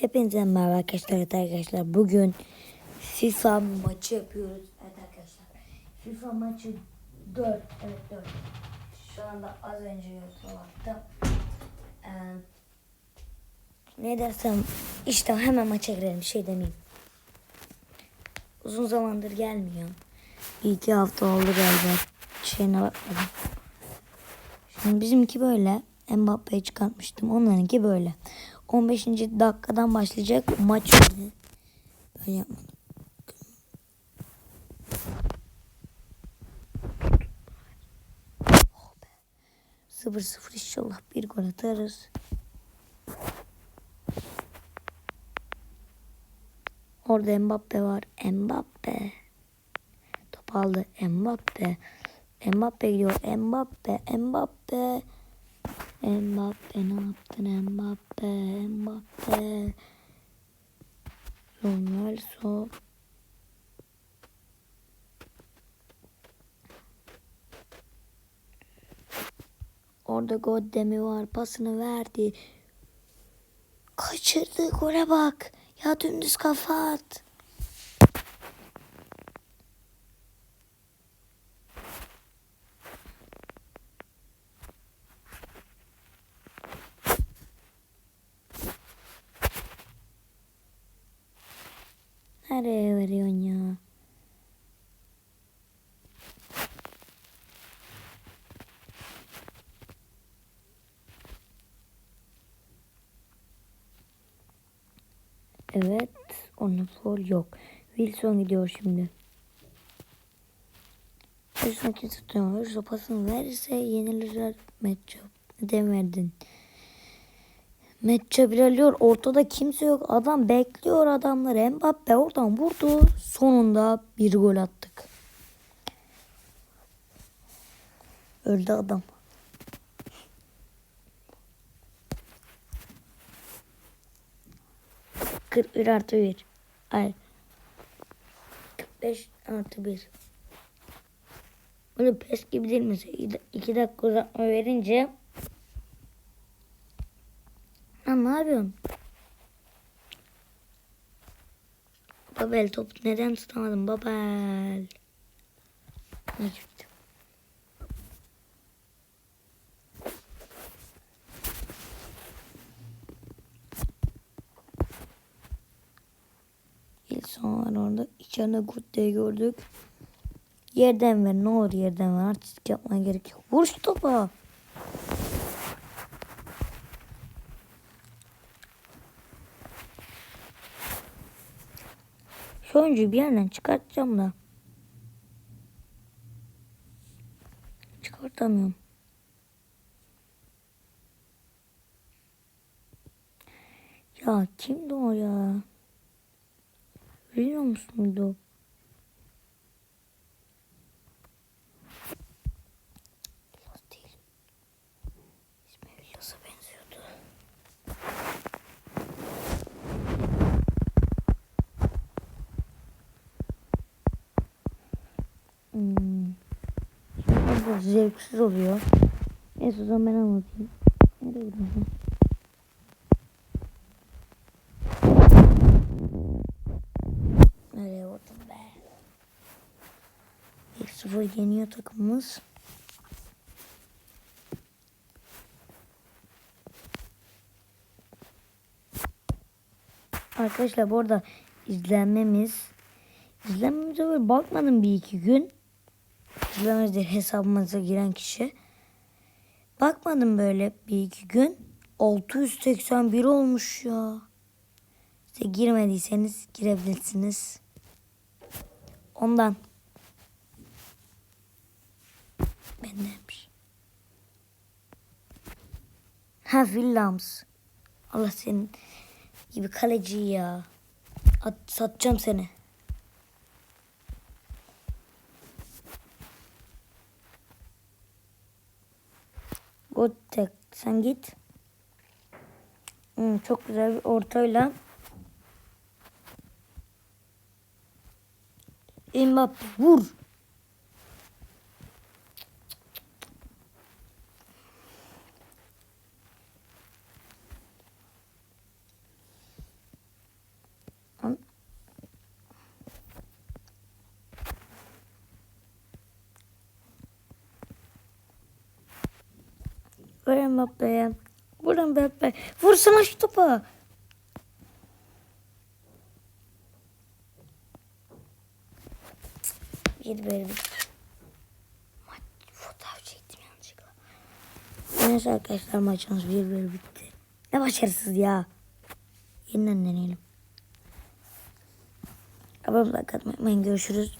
Hepinize merhaba arkadaşlar. Evet arkadaşlar bugün FIFA maçı yapıyoruz. Evet arkadaşlar. FIFA maçı 4. Evet 4. Şu anda az önce yaptım. Ee, ne dersem işte hemen maça girelim. Şey demeyeyim. Uzun zamandır gelmiyor. Bir iki hafta oldu galiba. Şeyine bakmadım. Şimdi bizimki böyle. Mbappe'yi çıkartmıştım. Onlarınki böyle. 15. dakikadan başlayacak maç öyle. Ben yapmadım. Oh be. 0-0 inşallah bir gol atarız. Orada Mbappe var. Mbappe. Top aldı. Mbappe. Mbappe gidiyor. Mbappe. Mbappe. Mbappe ne yaptın Mbappe Mbappe. Ronaldo. Orada Goddem'i var pasını verdi. Kaçırdı gole bak. Ya dümdüz kafa at Nereye veriyorsun? Evet. Onun foul yok. Wilson gidiyor şimdi. Wilson kimse tutamıyor. Wilson pasını verirse yenilirler matchup. Neden verdin? Matchup ilerliyor. Ortada kimse yok. Adam bekliyor adamları. Mbappe oradan vurdu. Sonunda bir gol attık. Öldü adam. Kırk bir artı bir. Ay. 45 artı bir. Bunu pes gibi değil mi? 2 dakika uzatma verince ne yapıyorsun? Babel top neden tutamadın Babel? Çıktı? İlson var orada. İçeride Gutte'yi gördük. Yerden ver ne olur yerden ver. Artistik yapmaya gerek yok. Vur şu topa. Şu oyuncuyu bir yerden çıkartacağım da. Çıkartamıyorum. Ya kimdi o ya? Biliyor musun o? Biraz zevksiz oluyor. Neyse o zaman ben anlatayım. Nereye gidiyorsun? Nereye vurdum be? 1-0 yeniyor takımımız. Arkadaşlar bu arada izlenmemiz izlenmemize böyle bakmadım bir iki gün. İzlemezdi hesabımıza giren kişi. Bakmadım böyle bir iki gün. 681 olmuş ya. İşte girmediyseniz girebilirsiniz. Ondan. Bendenmiş. Ha Villams. Allah senin gibi kaleci ya. At, satacağım seni. Gotek sen git. Hmm, çok güzel bir ortayla. Mbappe vur. Ver Mbappe'ye. Vur Mbappe. Vursana şu topa. Bir böyle bir. Maç fotoğraf çektim yanlışlıkla. Neyse arkadaşlar maçımız bir böyle bitti. Ne başarısız ya. Yeniden deneyelim. Abone olmayı, unutmayın. Görüşürüz.